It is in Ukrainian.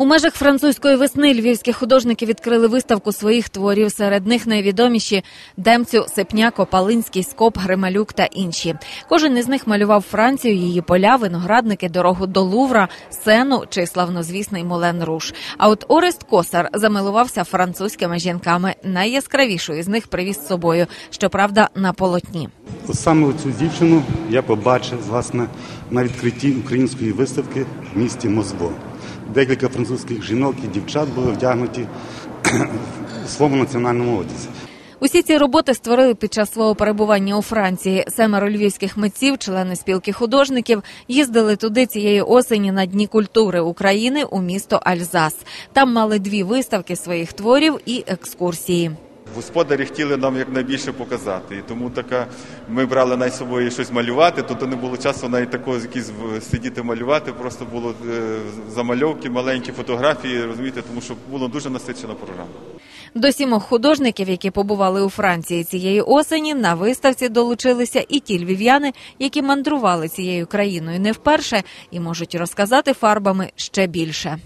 У межах французької весни львівські художники відкрили виставку своїх творів. Серед них найвідоміші Демцю, Сепняко, Палинський, Скоп, Грималюк та інші. Кожен із них малював Францію, її поля, виноградники, дорогу до Лувра, сену чи славнозвісний Молен Руш. А от Орест Косар замилувався французькими жінками. Найяскравішою з них привіз з собою, щоправда, на полотні. Саме цю дівчину я побачив власне на відкритті української виставки в місті Москво. Декілька французьких жінок і дівчат були вдягнуті в своєму національному одязі. Усі ці роботи створили під час свого перебування у Франції. Семеро львівських митців, члени спілки художників, їздили туди цієї осені на дні культури України у місто Альзас. Там мали дві виставки своїх творів і екскурсії. Господарі хотіли нам якнайбільше показати, і тому така ми брали з собою щось малювати. Тобто не було часу навіть такого якісь сидіти малювати. Просто було е, замальовки, маленькі фотографії, розумієте, тому що була дуже насичена програма. До сімох художників, які побували у Франції цієї осені, на виставці долучилися і ті львів'яни, які мандрували цією країною не вперше і можуть розказати фарбами ще більше.